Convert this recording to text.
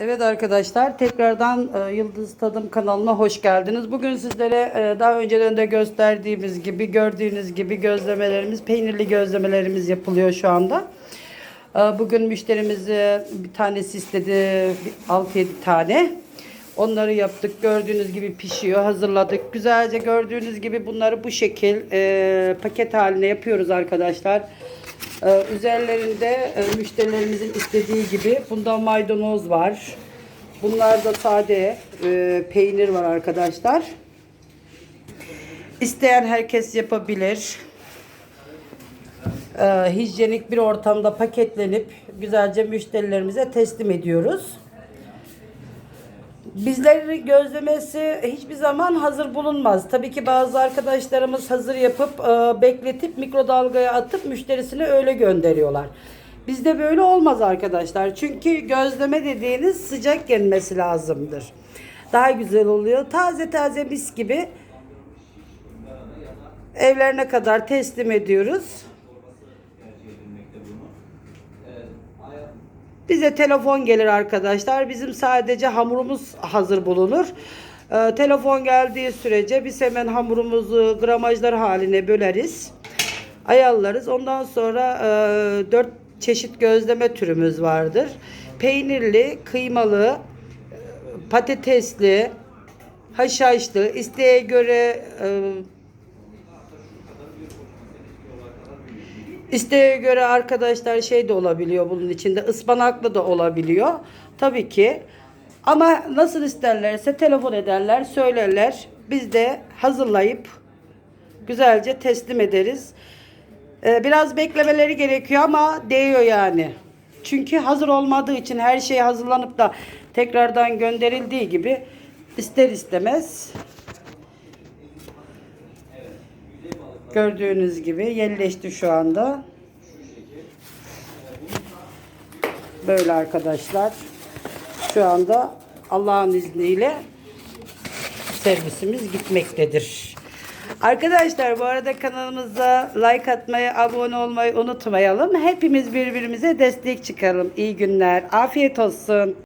Evet arkadaşlar tekrardan e, Yıldız Tadım kanalına hoş geldiniz. Bugün sizlere e, daha önceden de gösterdiğimiz gibi gördüğünüz gibi gözlemelerimiz peynirli gözlemelerimiz yapılıyor şu anda. E, bugün müşterimize bir tanesi istedi bir 6-7 tane. Onları yaptık. Gördüğünüz gibi pişiyor. Hazırladık. Güzelce gördüğünüz gibi bunları bu şekil e, paket haline yapıyoruz arkadaşlar. Ee, üzerlerinde e, müşterilerimizin istediği gibi bunda maydanoz var. Bunlarda sade e, peynir var arkadaşlar. İsteyen herkes yapabilir. Ee, hijyenik bir ortamda paketlenip güzelce müşterilerimize teslim ediyoruz. Bizleri gözlemesi hiçbir zaman hazır bulunmaz. Tabii ki bazı arkadaşlarımız hazır yapıp e, bekletip mikrodalgaya atıp müşterisine öyle gönderiyorlar. Bizde böyle olmaz arkadaşlar. Çünkü gözleme dediğiniz sıcak yenmesi lazımdır. Daha güzel oluyor. Taze taze mis gibi evlerine kadar teslim ediyoruz. Bize telefon gelir arkadaşlar. Bizim sadece hamurumuz hazır bulunur. Ee, telefon geldiği sürece biz hemen hamurumuzu gramajlar haline böleriz. Ayarlarız. Ondan sonra e, 4 çeşit gözleme türümüz vardır. Peynirli, kıymalı, e, patatesli, haşhaşlı, isteğe göre e, İsteğe göre arkadaşlar şey de olabiliyor bunun içinde ıspanaklı da olabiliyor. Tabii ki. Ama nasıl isterlerse telefon ederler, söylerler. Biz de hazırlayıp güzelce teslim ederiz. Ee, biraz beklemeleri gerekiyor ama değiyor yani. Çünkü hazır olmadığı için her şey hazırlanıp da tekrardan gönderildiği gibi ister istemez Gördüğünüz gibi yerleşti şu anda. Böyle arkadaşlar. Şu anda Allah'ın izniyle servisimiz gitmektedir. Arkadaşlar bu arada kanalımıza like atmayı, abone olmayı unutmayalım. Hepimiz birbirimize destek çıkalım. İyi günler. Afiyet olsun.